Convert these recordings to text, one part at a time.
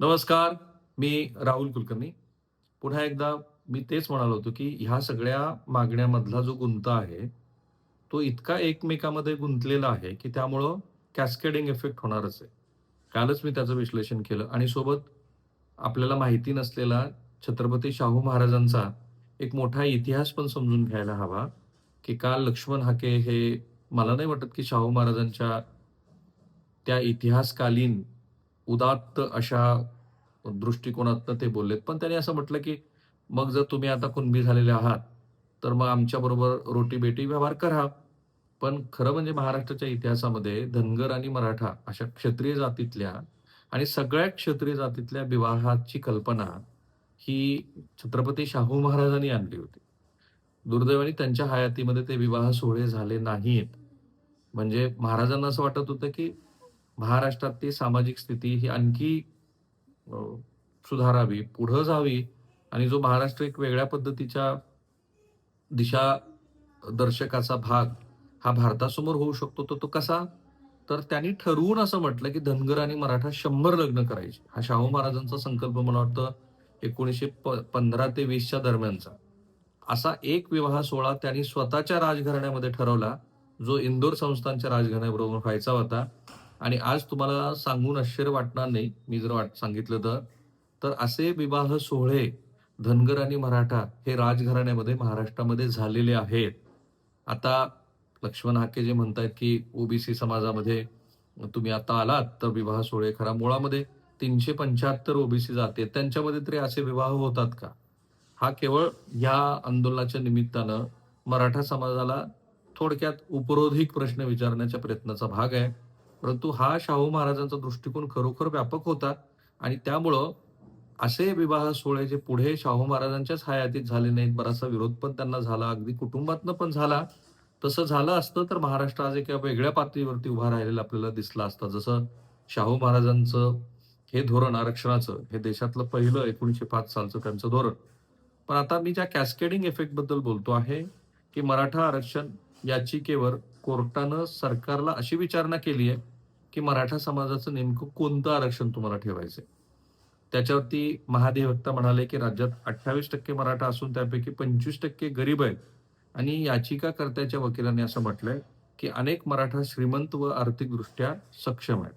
नमस्कार मी राहुल कुलकर्णी. पुन्हा एकदा मी तेच म्हणालो होतो की ह्या सगळ्या मागण्यामधला जो गुंता आहे तो इतका एकमेकामध्ये गुंतलेला आहे की त्यामुळं कॅस्केडिंग इफेक्ट होणारच आहे. कालच मी त्याचं विश्लेषण केलं आणि सोबत आपल्याला माहिती नसलेला छत्रपती शाहू महाराजांचा एक मोठा इतिहास पण समजून घ्यायला हवा की काल लक्ष्मण हाके हे मला नाही वाटत की शाहू महाराजांच्या त्या इतिहासकालीन उदात्त अशा दृष्टिकोनातनं ते बोललेत. पण त्यांनी असं म्हटलं की मग जर तुम्ही आता कुणबी झालेले आहात तर मग आमच्याबरोबर रोटी बेटी व्यवहार करा. पण खरं म्हणजे महाराष्ट्राच्या इतिहासामध्ये धनगर आणि मराठा अशा क्षत्रिय जातीतल्या आणि सगळ्या क्षत्रिय जातीतल्या विवाहाची कल्पना ही छत्रपती शाहू महाराजांनी आणली होती. दुर्दैवाने त्यांच्या हयातीमध्ये ते विवाह सोहळे झाले नाहीत. म्हणजे महाराजांना असं वाटत होतं की महाराष्ट्रातली सामाजिक स्थिती ही आणखी सुधारावी पुढं जावी आणि जो महाराष्ट्र एक वेगळ्या पद्धतीच्या दिशा दर्शकाचा भाग हा भारतासमोर होऊ शकतो तर तो कसा? तर त्यांनी ठरवून असं म्हटलं की धनगर आणि मराठा शंभर लग्न करायचे. हा शाहू महाराजांचा संकल्प मला वाटतं एकोणीसशे पंधरा ते वीसच्या दरम्यानचा. असा एक विवाह सोहळा त्यांनी स्वतःच्या राजघराण्यामध्ये ठरवला जो इंदोर संस्थांच्या राजघराण्याबरोबर व्हायचा होता. आणि आज तुम्हाला सांगून आश्चर्य वाटणार नाही मी जर वाट सांगितलं तर. तर असे विवाह सोहळे धनगर आणि मराठा हे राजघराण्यामध्ये महाराष्ट्रामध्ये झालेले आहेत. आता लक्ष्मण हाके जे म्हणतायत की ओबीसी समाजामध्ये तुम्ही आता आलात तर विवाह सोहळे खरा मुळामध्ये तीनशे पंच्याहत्तर ओबीसी जाते त्यांच्यामध्ये तरी असे विवाह होतात का? हा केवळ या आंदोलनाच्या निमित्तानं मराठा समाजाला थोडक्यात उपरोधिक प्रश्न विचारण्याच्या प्रयत्नाचा भाग आहे. परंतु हा शाहू महाराजांचा दृष्टिकोन खरोखर व्यापक होता आणि त्यामुळं असे विवाह सोहळे जे पुढे शाहू महाराजांच्याच हयातीत झाले नाहीत बराचसा विरोध पण त्यांना झाला अगदी कुटुंबातनं पण झाला. तसं झालं असतं तर महाराष्ट्र आज एका वेगळ्या पातळीवरती उभा राहिलेला आपल्याला दिसला असता. जसं शाहू महाराजांचं हे धोरण आरक्षणाचं हे देशातलं पहिलं एकोणीशे पाच सालचं त्यांचं धोरण. पण आता मी ज्या कॅस्केडिंग इफेक्टबद्दल बोलतो आहे की मराठा आरक्षण याचिकेवर कोर्टानं सरकारला अशी विचारणा केली आहे की मराठा समाजाचं नेमकं कोणतं आरक्षण तुम्हाला ठेवायचं त्याच्यावरती महाधिवक्ता म्हणाले की राज्यात अठ्ठावीस टक्के मराठा असून त्यापैकी पंचवीस टक्के गरीब आहेत. आणि याचिकाकर्त्याच्या वकिलांनी असं म्हटलंय की अनेक मराठा श्रीमंत व आर्थिकदृष्ट्या सक्षम आहेत.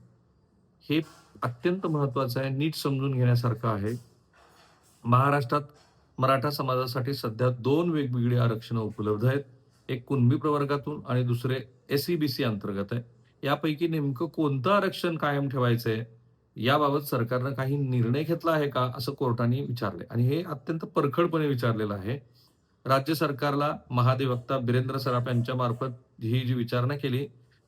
हे अत्यंत महत्वाचं आहे नीट समजून घेण्यासारखं आहे. महाराष्ट्रात मराठा समाजासाठी सध्या दोन वेगवेगळी आरक्षणं उपलब्ध आहेत. एक कुणबी प्रवर्गातून आणि दुसरे एसईबीसी अंतर्गत आहे. यापैकी नेमकं कोणतं आरक्षण कायम ठेवायचंय? याबाबत सरकारनं काही निर्णय घेतला आहे का? असं कोर्टाने विचारले आणि हे अत्यंत परखडपणे विचारलेलं आहे. राज्य सरकारला महाधिवक्ता बिरेंद्र सराफ यांच्या मार्फत ही जी विचारणा केली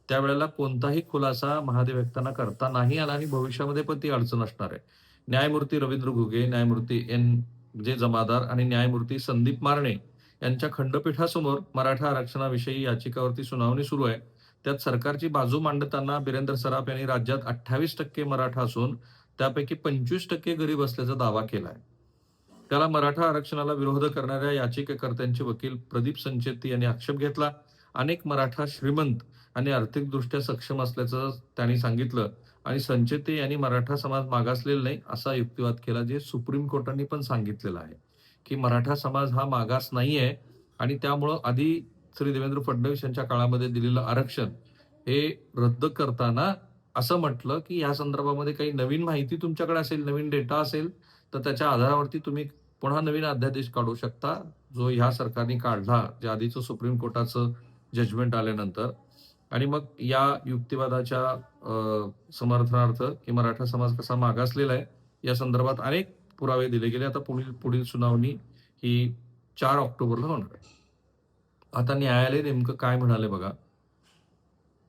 त्यावेळेला कोणताही खुलासा महाधिवक्तांना करता नाही आला आणि भविष्यामध्ये पण ती अडचण असणार आहे. न्यायमूर्ती रवींद्र घुगे न्यायमूर्ती एन जे जमादार आणि न्यायमूर्ती संदीप मारणे यांच्या खंडपीठासमोर मराठा आरक्षणाविषयी याचिकावरती सुनावणी सुरू आहे. त्यात सरकारची बाजू मांडताना बिरेंद्र सराफ यांनी राज्यात अठ्ठावीस टक्के मराठा असून त्यापैकी पंचवीस टक्के गरीब असल्याचा दावा केलाय. त्याला मराठा आरक्षणाला विरोध करणाऱ्या याचिकाकर्त्यांचे वकील प्रदीप संचेती यांनी आक्षेप घेतला. अनेक मराठा श्रीमंत आणि आर्थिकदृष्ट्या सक्षम असल्याचं त्यांनी सांगितलं आणि संचेते यांनी मराठा समाज मागासलेला नाही असा युक्तिवाद केला जे सुप्रीम कोर्टाने पण सांगितलेलं आहे की मराठा समाज हा मागास नाहीये आणि त्यामुळं आधी श्री देवेंद्र फडणवीस यांच्या काळामध्ये दिलेलं आरक्षण हे रद्द करताना असं म्हटलं की या संदर्भामध्ये काही नवीन माहिती तुमच्याकडे असेल नवीन डेटा असेल तर त्याच्या आधारावरती तुम्ही पुन्हा नवीन अध्यादेश काढू शकता जो ह्या सरकारने काढला जे आधीचं सुप्रीम कोर्टाचं जजमेंट आल्यानंतर. आणि मग या युक्तिवादाच्या समर्थनार्थ की मराठा समाज कसा मागासलेला आहे या संदर्भात अनेक पुरावे दिले गेले. आता पुढील पुढील सुनावणी ही चार ऑक्टोबरला होणार आहे. आता न्यायालय नेमकं काय म्हणाले बघा?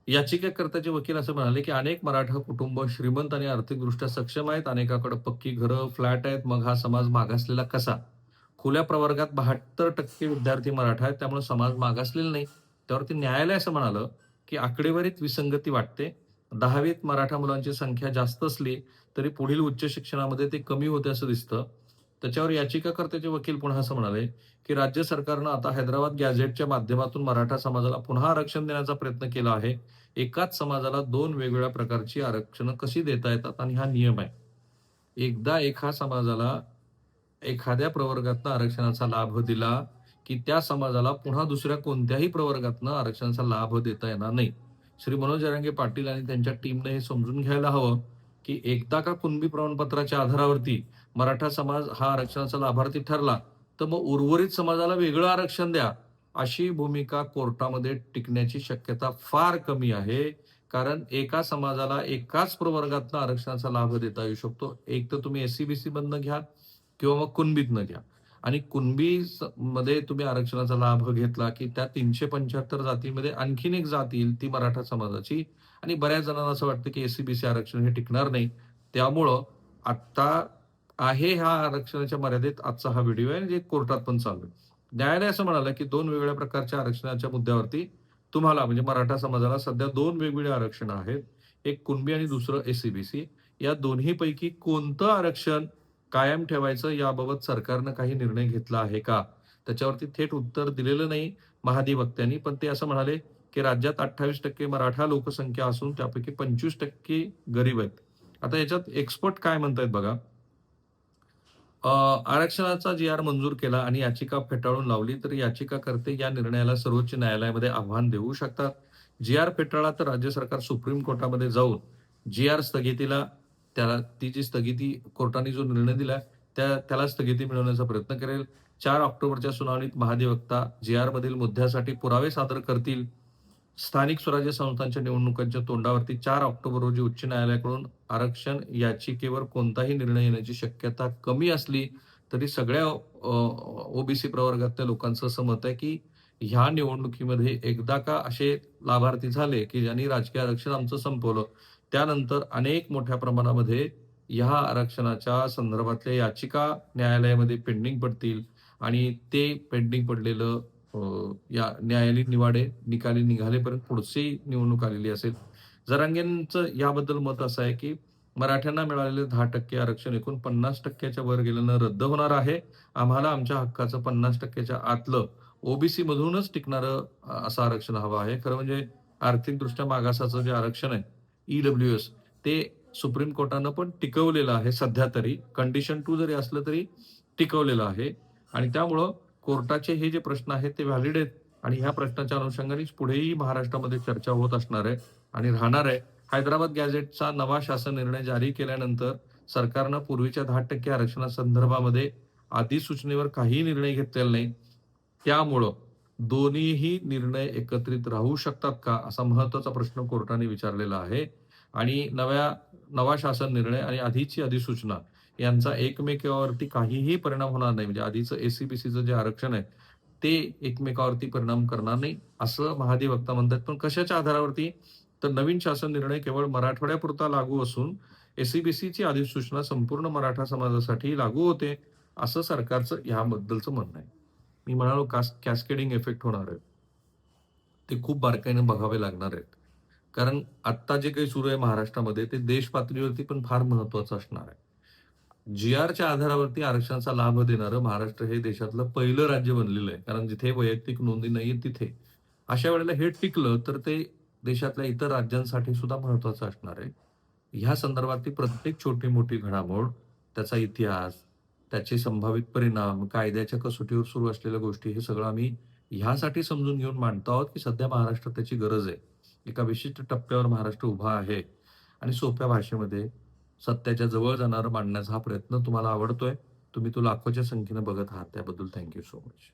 याचिकाकर्त्याचे वकील असं म्हणाले की अनेक मराठा कुटुंब श्रीमंत आणि आर्थिकदृष्ट्या सक्षम आहेत अनेकाकडे पक्की घरं फ्लॅट आहेत मग हा समाज मागासलेला कसा? खुल्या प्रवर्गात बहात्तर टक्के विद्यार्थी मराठा आहेत त्यामुळे समाज मागासलेला नाही. त्यावरती न्यायालय असं म्हणालं की आकडेवारीत विसंगती वाटते. दहावीत मराठा मुलांची संख्या जास्त असली तरी पुढील उच्च शिक्षणामध्ये ते कमी होते असं दिसतं. त्याच्यावर याचिकाकर्त्याचे वकील पुन्हा असं म्हणाले की राज्य सरकारनं आता हैदराबाद गॅझेटच्या माध्यमातून मराठा समाजाला पुन्हा आरक्षण देण्याचा प्रयत्न केला आहे एकाच समाजाला दोन वेगवेगळ्या प्रकारची आरक्षणं कशी देता येतात आणि हा नियम आहे एकदा एका समाजाला एखाद्या प्रवर्गातनं आरक्षणाचा लाभ दिला, की त्या समाजाला पुन्हा दुसऱ्या कोणत्याही प्रवर्गातनं आरक्षणाचा लाभ देता येणार नाही. श्री मनोज जरांगे पाटील आणि त्यांच्या टीमने हे समजून घ्यायला हवं, की एकदा का कुणबी प्रमाणपत्राच्या आधारावरती मराठा समाज हा आरक्षणाचा लाभार्थी ठरला, तर मग उर्वरित समाजाला वेगळं आरक्षण द्या. अशी भूमिका कोर्टामध्ये टिकण्याची शक्यता फार कमी आहे. कारण एका समाजाला एकाच प्रवर्गातनं आरक्षणाचा लाभ देता येऊ शकतो. एक तर तुम्ही एस-सी-बी-सी मधनं घ्या किंवा मग कुणबीतनं घ्या. आणि कुणबी स मध्ये तुम्ही आरक्षणाचा लाभ घेतला, की त्या 375 जातीमध्ये आणखीन एक जात येईल ती मराठा समाजाची आणि बऱ्याच जणांना असं वाटतं, की एस-सी-बी-सी आरक्षण हे टिकणार नाही. त्यामुळं आत्ता आहे ह्या आरक्षणाच्या मर्यादेत आजचा हा व्हिडिओ आहे, जे कोर्टात पण चालू आहे. न्यायालय असं म्हणालं, की दोन वेगवेगळ्या प्रकारच्या आरक्षणाच्या मुद्द्यावरती तुम्हाला म्हणजे मराठा समाजाला सध्या दोन वेगवेगळी आरक्षण आहेत. एक कुणबी आणि दुसरं एस-सी-बी-सी. या दोन्हीपैकी कोणतं आरक्षण कायम ठेवायचं याबाबत सरकारनं काही निर्णय घेतला आहे का? त्याच्यावरती थेट उत्तर दिलेलं नाही महाधिवक्त्यांनी. पण ते असं म्हणाले, की राज्यात 28% मराठा लोकसंख्या असून त्यापैकी 25% गरीब आहेत. आता याच्यात एक्सपर्ट काय म्हणतायत बघा. आरक्षणाचा जी-आर मंजूर केला आणि याचिका फेटाळून लावली, तर याचिकाकर्ते या निर्णयाला सर्वोच्च न्यायालयामध्ये आव्हान देऊ शकतात. जी-आर फेटाळला तर राज्य सरकार सुप्रीम कोर्टामध्ये जाऊन जी-आर स्थगितीला त्याला ती जी स्थगिती कोर्टाने जो निर्णय दिला त्या त्याला स्थगिती मिळवण्याचा प्रयत्न करेल. चार ऑक्टोबरच्या सुनावणीत महाधिवक्ता जी-आरमधील मुद्द्यासाठी पुरावे सादर करतील. स्थानिक स्वराज्य संस्थांच्या निवडणुकांच्या तोंडावरती चार ऑक्टोबर रोजी उच्च न्यायालयाकडून आरक्षण याचिकेवर कोणताही निर्णय येण्याची शक्यता कमी असली, तरी सगळ्या ओबीसी प्रवर्गातल्या लोकांचं असं मत आहे, की ह्या निवडणुकीमध्ये एकदा का असे लाभार्थी झाले, की ज्यांनी राजकीय आरक्षण आमचं संपवलं, त्यानंतर अनेक मोठ्या प्रमाणामध्ये ह्या आरक्षणाच्या संदर्भातल्या याचिका न्यायालयामध्ये पेंडिंग पडतील आणि ते पेंडिंग पडलेलं या न्यायालयीन निवाडे निकाली निघालेपर्यंत पुढची निवडणूक आलेली असेल. जरांगेंचं याबद्दल मत असं आहे, की मराठ्यांना मिळालेले 10% आरक्षण एकूण पन्नास टक्क्याच्या वर गेल्यानं रद्द होणार आहे. आम्हाला आमच्या हक्काचं पन्नास टक्क्याच्या आतलं ओबीसी मधूनच टिकणारं असं आरक्षण हवं आहे. खरं म्हणजे आर्थिकदृष्ट्या मागासाचं जे आरक्षण आहे, ईडब्ल्यूएस ते सुप्रीम कोर्टानं पण टिकवलेलं आहे सध्या तरी. कंडिशन टू जरी असलं तरी टिकवलेलं आहे आणि त्यामुळं कोर्टाचे हे जे प्रश्न आहेत ते व्हॅलिड आहेत आणि ह्या प्रश्नाच्या अनुषंगानेच पुढेही महाराष्ट्रामध्ये चर्चा होत असणार आहे आणि राहणार आहे. हैदराबाद गॅझेटचा नवा शासन निर्णय जारी केल्यानंतर सरकारनं पूर्वीच्या 10% आरक्षणासंदर्भामध्ये अधिसूचनेवर काहीही निर्णय घेतलेला नाही. त्यामुळं दोन्हीही निर्णय एकत्रित राहू शकतात का? असा महत्त्वाचा प्रश्न कोर्टाने विचारलेला आहे आणि नव्या नवा शासन निर्णय आणि आधीची अधिसूचना यांचा एकमेकावरती काहीही परिणाम होणार नाही. म्हणजे आधीचं एस-सी-बी-सीचं जे आरक्षण आहे, ते एकमेकावरती परिणाम करणार नाही, असं महाधिवक्ता म्हणतात. पण कशाच्या आधारावरती? तर नवीन शासन निर्णय केवळ मराठवाड्यापुरता लागू असून एस-सी-बी-सीची अधिसूचना संपूर्ण मराठा समाजासाठी लागू होते, असं सरकारचं ह्याबद्दलचं म्हणणं आहे. मी म्हणालो कास कॅस्केडिंग इफेक्ट होणार आहे ते खूप बारकाईनं बघावे लागणार आहेत. कारण आत्ता जे काही सुरू आहे महाराष्ट्रामध्ये ते देश पातळीवरती पण फार महत्त्वाचं असणार आहे. जी-आरच्या आधारावरती आरक्षणाचा लाभ देणारं महाराष्ट्र हे देशातलं पहिलं राज्य बनलेलं आहे. कारण जिथे वैयक्तिक नोंदी नाहीये तिथे. अशा वेळेला हे टिकलं तर ते देशातल्या इतर राज्यांसाठी सुद्धा महत्वाचं असणार आहे. ह्या संदर्भातली प्रत्येक छोटी-मोठी घडामोड, त्याचा इतिहास, त्याचे संभावित परिणाम, कायद्याच्या कसोटीवर सुरू असलेल्या गोष्टी हे सगळं आम्ही ह्यासाठी समजून घेऊन मांडतो आहोत, की सध्या महाराष्ट्रात त्याची गरज आहे. एका विशिष्ट टप्प्यावर महाराष्ट्र उभा आहे आणि सोप्या भाषेमध्ये सत्याच्या जवळ जाणारं मांडण्याचा हा प्रयत्न तुम्हाला आवडतोय. तुम्ही तो लाखोच्या संख्येनं बघत आहात त्याबद्दल थँक्यू सो मच.